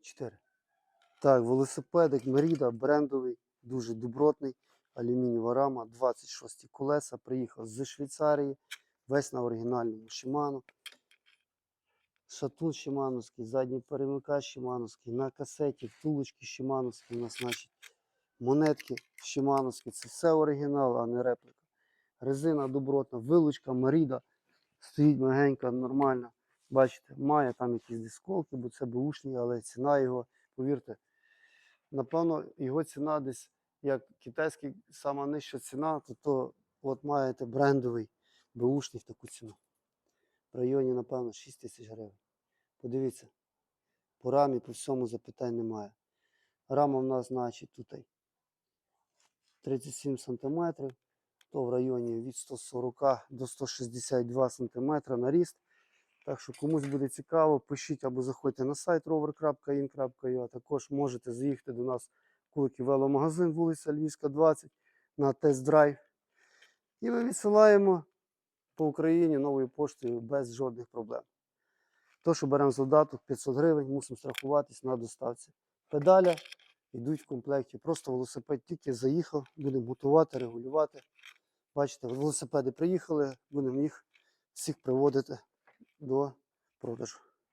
Чотири. Так, велосипедик Меріда, брендовий, дуже добротний. Алюмінієва рама, 26 колеса. Приїхав з Швейцарії. Весь на оригінальному Shimano. Шатун Шимановський, задній перемикач Шимановський, на касеті, втулочки Шимановські, у нас, значить, монетки Шимановські. Це все оригінал, а не репліка. Резина добротна, вилучка, Маріда. Стоїть мягенька, нормальна. Бачите, має там якісь дисколки, бо це бушні, але ціна його, повірте, напевно, його ціна десь як китайський, сама нижча ціна, то, от маєте брендовий бушний в таку ціну. В районі, напевно, 6 тисяч гривень. Подивіться, по рамі, по всьому запитань немає. Рама в нас, значить, тут 37 см, то в районі від 140 до 162 см на ріст. Так що комусь буде цікаво, пишіть або заходьте на сайт rover.in.ua, також можете заїхати до нас в Куликів веломагазин, вулиця Львівська, 20 на тест-драйв. І ми відсилаємо по Україні новою поштою без жодних проблем. То, що беремо задаток 500 гривень, мусимо страхуватись на доставці. Педаля йдуть в комплекті. Просто велосипед тільки заїхав, будемо готувати, регулювати. Бачите, велосипеди приїхали, будемо їх всіх приводити до продажу.